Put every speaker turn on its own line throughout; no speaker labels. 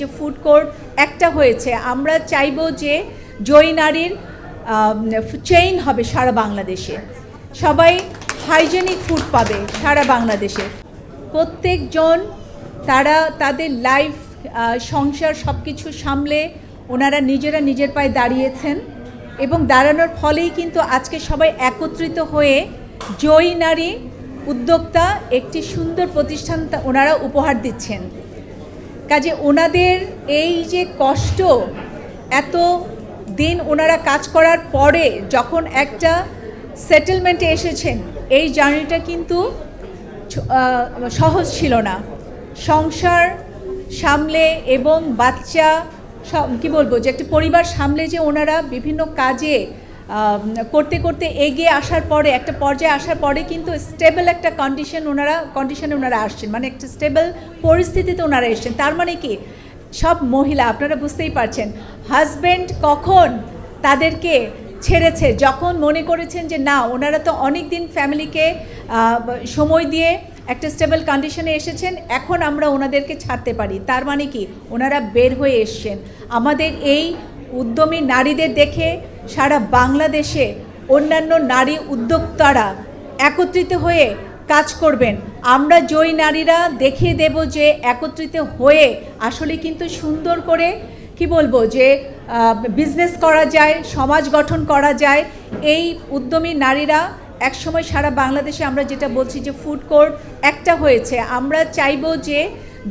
যে food court একটা হয়েছে। আমরা চাইব যে জয়ী নারীর চেইন হবে সারা বাংলাদেশে। সবাই হাইজেনিক ফুড পাবে সারা বাংলাদেশে। প্রত্যেকজন তারা, তাদের লাইফ সংসার সব কিছু সামলে ওনারা নিজেরা নিজের পায়ে দাঁড়িয়েছেন এবং দাঁড়ানোর ফলেই কিন্তু আজকে সবাই একত্রিত হয়ে জয়ী নারী উদ্যোক্তা একটি সুন্দর প্রতিষ্ঠান ওনারা উপহার দিচ্ছেন। কাজে ওনাদের এই যে কষ্ট, এত দিন ওনারা কাজ করার পরে যখন একটা সেটেলমেন্টে এসেছেন, এই জার্নিটা কিন্তু সহজ ছিল না। সংসার সামলে এবং বাচ্চা সব কী বলব? যে একটা পরিবার সামলে যে ওনারা বিভিন্ন কাজে করতে করতে এগিয়ে আসার পরে, একটা পর্যায়ে আসার পরে কিন্তু স্টেবল একটা কন্ডিশন ওনারা কন্ডিশনে ওনারা আসছেন। মানে একটা স্টেবল পরিস্থিতিতে ওনারা এসছেন। তার মানে কি? সব মহিলা, আপনারা বুঝতেই পারছেন হাজব্যান্ড কখন তাদেরকে ছেড়েছে? যখন মনে করেছেন যে না, ওনারা তো অনেক দিন ফ্যামিলিকে সময় দিয়ে একটা স্টেবল কন্ডিশনে এসেছেন, এখন আমরা ওনাদেরকে ছাড়তে পারি। তার মানে কি? ওনারা বের হয়ে এসছেন। আমাদের এই উদ্যমী নারীদের দেখে সারা বাংলাদেশে অন্যান্য নারী উদ্যোক্তারা একত্রিত হয়ে কাজ করবেন। আমরা জয়ী নারীরা দেখিয়ে দেব যে একত্রিত হয়ে আসলে কিন্তু সুন্দর করে, কি বলব, যে বিজনেস করা যায়, সমাজ গঠন করা যায়। এই উদ্যমী নারীরা একসময় সারা বাংলাদেশে আমরা যেটা বলছি যে ফুড কোর্ট একটা হয়েছে। আমরা চাইব যে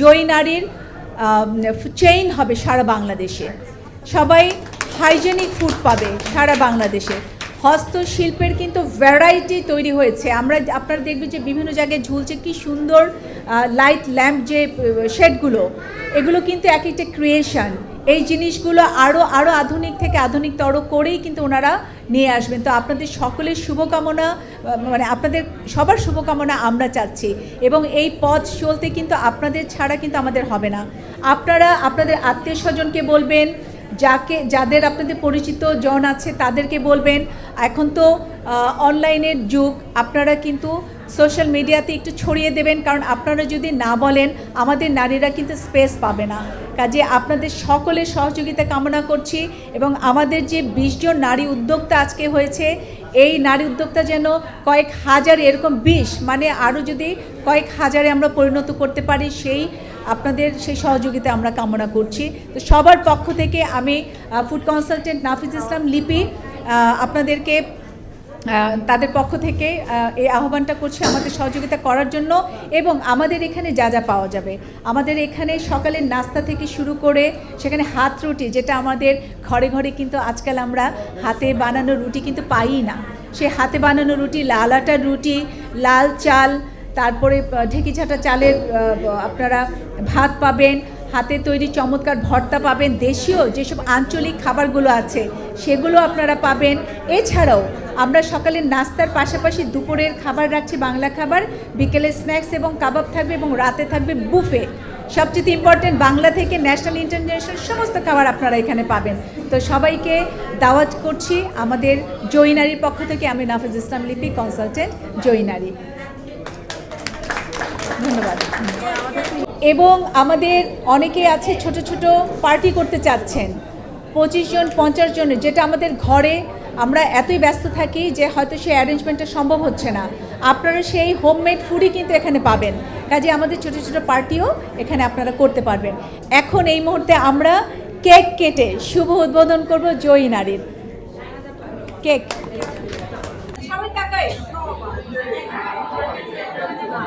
জয়ী নারীর চেইন হবে সারা বাংলাদেশে। সবাই হাইজেনিক ফুড পাবে সারা বাংলাদেশে। হস্তশিল্পের কিন্তু ভ্যারাইটি তৈরি হয়েছে। আমরা আপনারা দেখবেন যে বিভিন্ন জায়গায় ঝুলছে কি সুন্দর লাইট ল্যাম্প যে শেডগুলো এগুলো কিন্তু এক একটা ক্রিয়েশন এই জিনিসগুলো আরও আরও আধুনিক থেকে আধুনিকতর করেই কিন্তু ওনারা নিয়ে আসবেন। তো আপনাদের সকলের শুভকামনা মানে আপনাদের সবার শুভকামনা আমরা চাচ্ছি। এবং এই পথ চলতে কিন্তু আপনাদের ছাড়া কিন্তু আমাদের হবে না। আপনারা, আপনাদের আত্মীয় স্বজনকে বলবেন যাকে, যাদের আপনাদের পরিচিত জন আছে, তাদেরকে বলবেন। এখন তো অনলাইনের যুগ, আপনারা কিন্তু সোশ্যাল মিডিয়াতে একটু ছড়িয়ে দেবেন, কারণ আপনারা যদি না বলেন, আমাদের নারীরা কিন্তু স্পেস পাবে না। কাজে আপনাদের সকলের সহযোগিতা কামনা করছি, এবং আমাদের যে বিশ জন নারী উদ্যোক্তা আজকে হয়েছে, এই নারী উদ্যোক্তা যেন কয়েক হাজার, এরকম বিশ মানে আরও যদি কয়েক হাজারে আমরা পরিণত করতে পারি, সেই আপনাদের সেই সহযোগিতা আমরা কামনা করছি। তো সবার পক্ষ থেকে আমি ফুড কনসালটেন্ট নাফিজ ইসলাম লিপি আপনাদেরকে তাদের পক্ষ থেকে এই আহ্বানটা করছি আমাদের সহযোগিতা করার জন্য এবং আমাদের এখানে যা যা পাওয়া যাবে। আমাদের এখানে সকালের নাস্তা থেকে শুরু করে সেখানে হাত রুটি, যেটা আমাদের ঘরে ঘরে কিন্তু আজকাল আমরা হাতে বানানো রুটি কিন্তু পাই না। সে হাতে বানানো রুটি, লাল আটার রুটি, লাল চাল তারপরে আহ, ঢেকি ছাটা চালের আপনারা ভাত পাবেন হাতে তৈরি চমৎকার ভর্তা পাবেন দেশীয় যেসব আঞ্চলিক খাবারগুলো আছে সেগুলো আপনারা পাবেন। এছাড়াও আমরা সকালের নাস্তার পাশাপাশি দুপুরের খাবার রাখছি বাংলা খাবার বিকেলে স্ন্যাক্স এবং কাবাব থাকবে এবং রাতে থাকবে বুফে। সবচেয়ে ইম্পর্টেন্ট বাংলা থেকে ন্যাশনাল ইন্টারন্যাশনাল সমস্ত খাবার আপনারা এখানে পাবেন। তো সবাইকে দাওয়াত করছি আমাদের জৈনারির পক্ষ থেকে আমি নাফিজ ইসলাম লিপি কনসালটেন্ট জয়ী নারী। ধন্যবাদ। এবং আমাদের অনেকে আছে ছোট ছোট পার্টি করতে চাচ্ছেন, পঁচিশ জন, পঞ্চাশ জনের যেটা আমাদের ঘরে আমরা এতই ব্যস্ত থাকি যে হয়তো সেই অ্যারেঞ্জমেন্টটা সম্ভব হচ্ছে না। আপনারা সেই হোমমেড ফুডই কিন্তু এখানে পাবেন। কাজে আমাদের ছোট ছোট পার্টিও এখানে আপনারা করতে পারবেন। এখন এই মুহূর্তে আমরা কেক কেটে শুভ উদ্বোধন করব জয়ী নারীর। কেক।